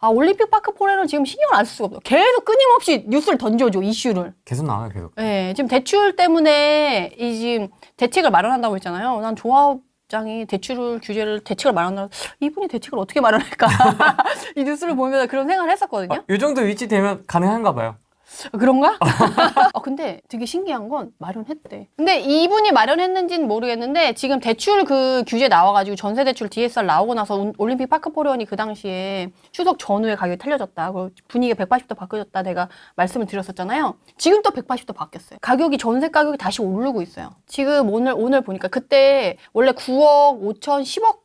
아 올림픽 파크 포레는 지금 신경을 안 쓸 수가 없어. 계속 끊임없이 뉴스를 던져줘 이슈를. 계속 나와요, 계속. 네, 지금 대출 때문에 이 지금 대책을 마련한다고 했잖아요. 난 조합장이 대출을 규제를 대책을 마련한다. 이분이 대책을 어떻게 마련할까? 이 뉴스를 보면서 그런 생각을 했었거든요. 아, 이 정도 위치 되면 가능한가 봐요. 그런가? 아, 근데 되게 신기한 건 마련했대. 근데 이분이 마련했는지는 모르겠는데 지금 대출 그 규제 나와가지고 전세 대출 DSR 나오고 나서 온- 올림픽 파크 포레온이 그 당시에 추석 전후에 가격이 틀려졌다. 그리고 분위기가 180도 바뀌어졌다. 내가 말씀을 드렸었잖아요. 지금 또 180도 바뀌었어요. 가격이 전세 가격이 다시 오르고 있어요. 지금 오늘 오늘 보니까 그때 원래 9억 5천 10억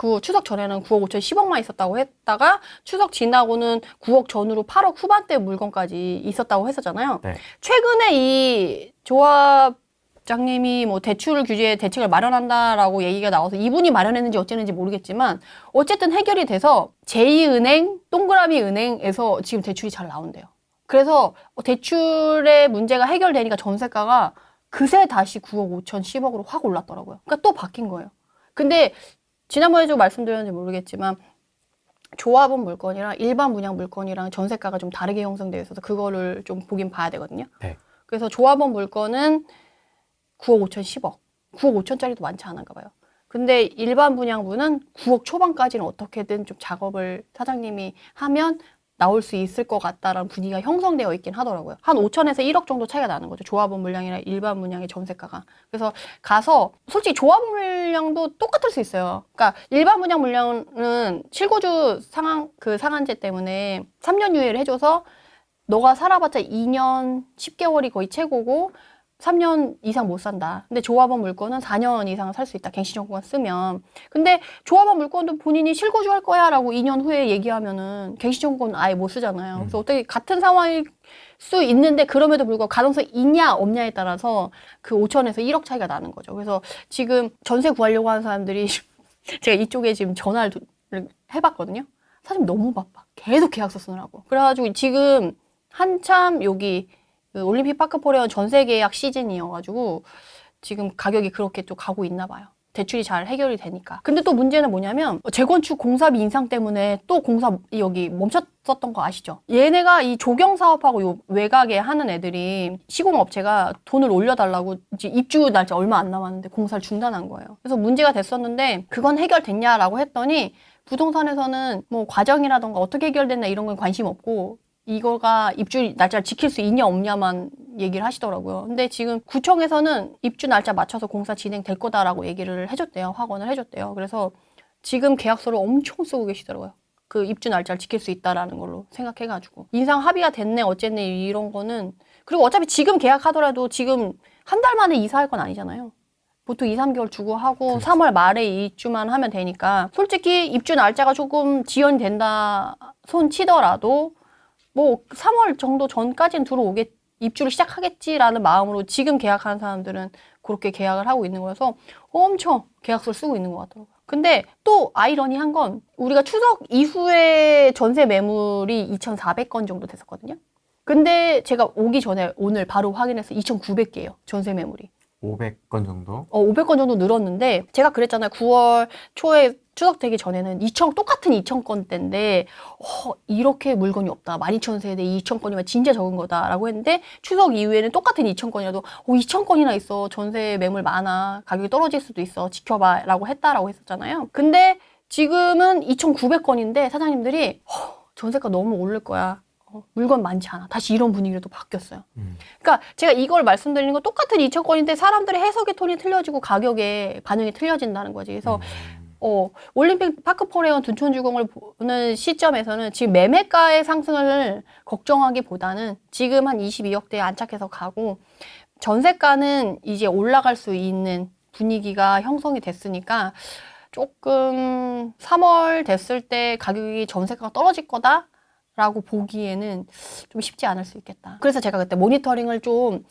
그 추석 전에는 9억 5천 10억만 있었다고 했다가 추석 지나고는 9억 전후로 8억 후반대 물건까지 있었다고 했었잖아요. 네. 최근에 이 조합 장님이 뭐 대출 규제 대책을 마련한다라고 얘기가 나와서 이분이 마련했는지 어쨌는지 모르겠지만 어쨌든 해결이 돼서 제2은행, 동그라미 은행에서 지금 대출이 잘 나온대요. 그래서 대출의 문제가 해결되니까 전세가가 그새 다시 9억 5천 10억으로 확 올랐더라고요. 그러니까 또 바뀐 거예요. 근데 지난번에도 말씀드렸는지 모르겠지만 조합원 물건이랑 일반 분양 물건이랑 전세가가 좀 다르게 형성되어 있어서 그거를 좀 보긴 봐야 되거든요. 네. 그래서 조합원 물건은 9억 5천 10억. 9억 5천짜리도 많지 않은가 봐요. 근데 일반 분양분은 9억 초반까지는 어떻게든 좀 작업을 사장님이 하면 나올 수 있을 것 같다라는 분위기가 형성되어 있긴 하더라고요. 한 5천에서 1억 정도 차이가 나는 거죠. 조합원 물량이랑 일반 물량의 전세가가. 그래서 가서 솔직히 조합 물량도 똑같을 수 있어요. 그러니까 일반 분양 물량은 실거주 상한 그 상한제 때문에 3년 유예를 해줘서 너가 살아봤자 2년 10개월이 거의 최고고 3년 이상 못 산다. 근데 조합원 물건은 4년 이상 살 수 있다. 갱신정보만 쓰면. 근데 조합원 물건도 본인이 실거주 할 거야 라고 2년 후에 얘기하면은 갱신정보는 아예 못 쓰잖아요. 그래서 어떻게 같은 상황일 수 있는데 그럼에도 불구하고 가능성이 있냐 없냐에 따라서 그 5천에서 1억 차이가 나는 거죠. 그래서 지금 전세 구하려고 하는 사람들이 제가 이쪽에 지금 전화를 해봤거든요. 사실 너무 바빠. 계속 계약서 쓰느라고. 그래가지고 지금 한참 여기 그 올림픽 파크 포레온 전세 계약 시즌이어가지고 지금 가격이 그렇게 또 가고 있나 봐요. 대출이 잘 해결이 되니까. 근데 또 문제는 뭐냐면 재건축 공사비 인상 때문에 또 공사 여기 멈췄었던 거 아시죠? 얘네가 이 조경 사업하고 요 외곽에 하는 애들이 시공 업체가 돈을 올려달라고 이제 입주 날짜 얼마 안 남았는데 공사를 중단한 거예요. 그래서 문제가 됐었는데 그건 해결됐냐라고 했더니 부동산에서는 뭐 과정이라던가 어떻게 해결됐나 이런 건 관심 없고 이거가 입주 날짜를 지킬 수 있냐 없냐만 얘기를 하시더라고요. 근데 지금 구청에서는 입주 날짜 맞춰서 공사 진행될 거다라고 얘기를 해줬대요. 확언을 해줬대요. 그래서 지금 계약서를 엄청 쓰고 계시더라고요. 그 입주 날짜를 지킬 수 있다라는 걸로 생각해가지고 인상 합의가 됐네 어쨌네 이런 거는 그리고 어차피 지금 계약하더라도 지금 한 달 만에 이사할 건 아니잖아요. 보통 2, 3개월 주고 하고 그렇죠. 3월 말에 입주만 하면 되니까 솔직히 입주 날짜가 조금 지연이 된다 손 치더라도 뭐 3월 정도 전까지는 들어오겠 입주를 시작하겠지라는 마음으로 지금 계약하는 사람들은 그렇게 계약을 하고 있는 거여서 엄청 계약서를 쓰고 있는 것 같더라고요. 근데 또 아이러니한 건 우리가 추석 이후에 전세 매물이 2,400건 정도 됐었거든요. 근데 제가 오기 전에 오늘 바로 확인해서 2,900개예요. 전세 매물이. 500건 정도. 어, 500건 정도 늘었는데 제가 그랬잖아요. 9월 초에 추석 되기 전에는 2천 똑같은 2천 건대인데 어, 이렇게 물건이 없다. 12,000 세대 2천 건이면 진짜 적은 거다라고 했는데 추석 이후에는 똑같은 2천 건이라도 어, 2천 건이나 있어. 전세 매물 많아. 가격이 떨어질 수도 있어. 지켜봐라고 했다라고 했었잖아요. 근데 지금은 2,900건인데 사장님들이 어, 전세가 너무 오를 거야. 어, 물건 많지 않아. 다시 이런 분위기로 또 바뀌었어요. 음. 그러니까 제가 이걸 말씀드리는 건 똑같은 2천 건인데 사람들의 해석의 톤이 틀려지고 가격의 반응이 틀려진다는 거지. 그래서 음. 어, 올림픽 파크 포레온 둔촌주공을 보는 시점에서는 지금 매매가의 상승을 걱정하기보다는 지금 한 22억대에 안착해서 가고 전세가는 이제 올라갈 수 있는 분위기가 형성이 됐으니까 조금 3월 됐을 때 가격이 전세가가 떨어질 거다? 라고 보기에는 좀 쉽지 않을 수 있겠다. 그래서 제가 그때 모니터링을 좀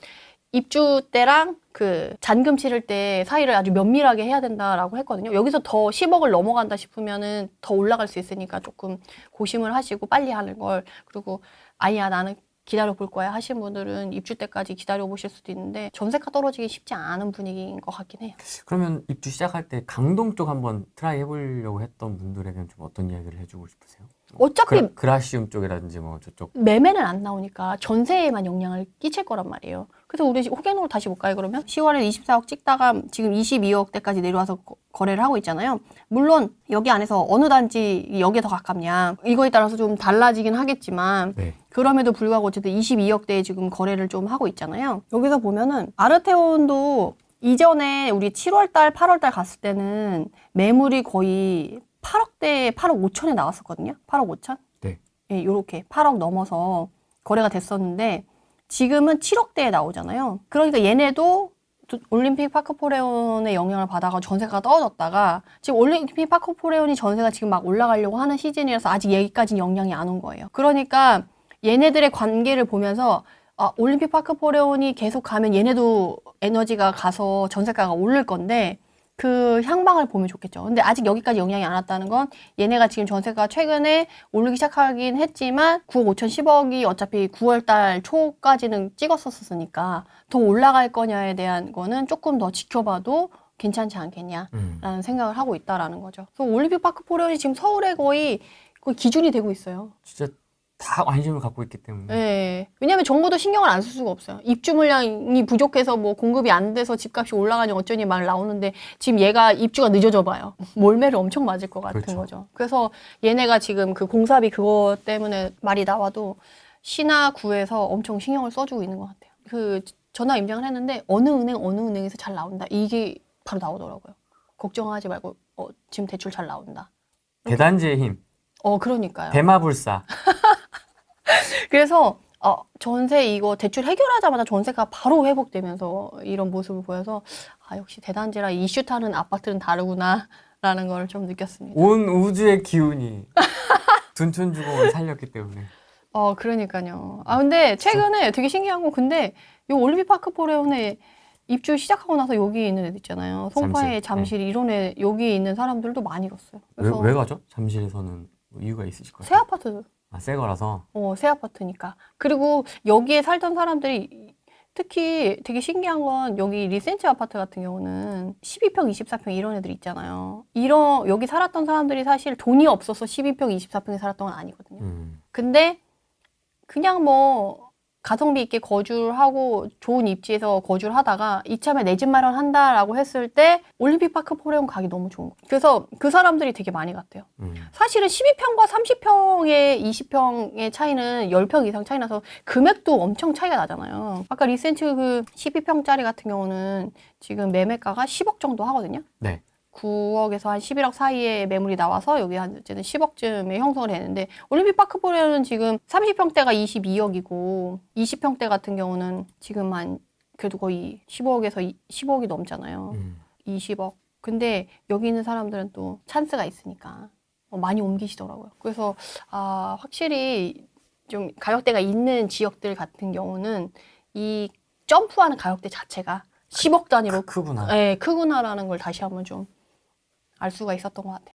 입주 때랑 그 잔금 치를 때 사이를 아주 면밀하게 해야 된다라고 했거든요. 여기서 더 10억을 넘어간다 싶으면은 더 올라갈 수 있으니까 조금 고심을 하시고 빨리 하는 걸 그리고 아니야 나는 기다려 볼 거야 하신 분들은 입주 때까지 기다려 보실 수도 있는데 전세가 떨어지기 쉽지 않은 분위기인 것 같긴 해요. 그러면 입주 시작할 때 강동 쪽 한번 트라이 해보려고 했던 분들에게는 좀 어떤 이야기를 해주고 싶으세요? 어차피 그, 그라시움 쪽이라든지 뭐 저쪽 매매는 안 나오니까 전세에만 영향을 끼칠 거란 말이에요. 그래서 우리 호갱으로 다시 볼까요, 그러면? 10월에 24억 찍다가 지금 22억대까지 내려와서 거- 거래를 하고 있잖아요. 물론 여기 안에서 어느 단지 여기에 더 가깝냐 이거에 따라서 좀 달라지긴 하겠지만 네. 그럼에도 불구하고 어쨌든 22억대에 지금 거래를 좀 하고 있잖아요. 여기서 보면은 아르테온도 이전에 우리 7월달, 8월달 갔을 때는 매물이 거의 8억대, 8억 5천에 나왔었거든요. 8억 5천? 네. 예, 요렇게 8억 넘어서 거래가 됐었는데 지금은 7억대에 나오잖아요. 그러니까 얘네도 두- 올림픽 파크포레온의 영향을 받아가 전세가 떨어졌다가 지금 올림픽 파크포레온이 전세가 지금 막 올라가려고 하는 시즌이라서 아직 여기까지는 영향이 안 온 거예요. 그러니까 얘네들의 관계를 보면서 아, 올림픽 파크포레온이 계속 가면 얘네도 에너지가 가서 전세가가 오를 건데 그 향방을 보면 좋겠죠. 근데 아직 여기까지 영향이 안 왔다는 건 얘네가 지금 전세가 최근에 오르기 시작하긴 했지만 9억 5천 10억이 어차피 9월 달 초까지는 찍었었으니까 더 올라갈 거냐에 대한 거는 조금 더 지켜봐도 괜찮지 않겠냐라는 음. 생각을 하고 있다라는 거죠. 그래서 올림픽 파크 포레온이 지금 서울에 거의 거의 기준이 되고 있어요. 진짜 다 관심을 갖고 있기 때문에 네. 왜냐하면 정부도 신경을 안 쓸 수가 없어요. 입주 물량이 부족해서 뭐 공급이 안 돼서 집값이 올라가니 어쩌니 막 나오는데 지금 얘가 입주가 늦어져 봐요. 몰매를 엄청 맞을 것 같은 그렇죠. 거죠. 그래서 얘네가 지금 그 공사비 그거 때문에 말이 나와도 시나 구에서 엄청 신경을 써주고 있는 것 같아요. 그 전화 임장을 했는데 어느 은행 어느 은행에서 잘 나온다 이게 바로 나오더라고요. 걱정하지 말고 어, 지금 대출 잘 나온다. 대단지의 힘 어 그러니까요. 대마불사 그래서 어, 전세 이거 대출 해결하자마자 전세가 바로 회복되면서 이런 모습을 보여서 아 역시 대단지라 이슈 타는 아파트는 다르구나라는 걸 좀 느꼈습니다. 온 우주의 기운이 둔촌주공을 살렸기 때문에 어 그러니까요. 아 근데 최근에 되게 신기한 건 근데 요 올림픽 파크 포레온에 입주 시작하고 나서 여기 있는 애들 있잖아요. 송파에 잠실, 잠실 이런 애 여기 있는 사람들도 많이 갔어요. 왜, 왜 가죠? 잠실에서는 뭐 이유가 있으실 것 새. 아파트 아, 새 거라서 어, 새 아파트니까. 그리고 여기에 살던 사람들이 특히 되게 신기한 건 여기 리센치 아파트 같은 경우는 12평, 24평 이런 애들 있잖아요. 이런 여기 살았던 사람들이 사실 돈이 없어서 12평, 24평에 살았던 건 아니거든요. 음. 근데 그냥 뭐 가성비 있게 거주를 하고 좋은 입지에서 거주를 하다가 이참에 내 집 마련한다라고 했을 때 올림픽 파크 포레온 가기 너무 좋은 거예요. 그래서 그 사람들이 되게 많이 갔대요. 음. 사실은 12평과 30평의 20평의 차이는 10평 이상 차이 나서 금액도 엄청 차이가 나잖아요. 아까 리센츠 그 12평짜리 같은 경우는 지금 매매가가 10억 정도 하거든요. 네. 9억에서 한 11억 사이에 매물이 나와서 여기 한 어쨌든 10억쯤에 형성을 했는데 올림픽 파크포레는 지금 30평대가 22억이고 20평대 같은 경우는 지금 한 그래도 거의 15억에서 15억이 넘잖아요. 음. 20억. 근데 여기 있는 사람들은 또 찬스가 있으니까 어, 많이 옮기시더라고요. 그래서 아, 확실히 좀 가격대가 있는 지역들 같은 경우는 이 점프하는 가격대 자체가 10억 단위로 크구나. 예, 크구나라는 걸 다시 한번 좀 알 수가 있었던 것 같아요.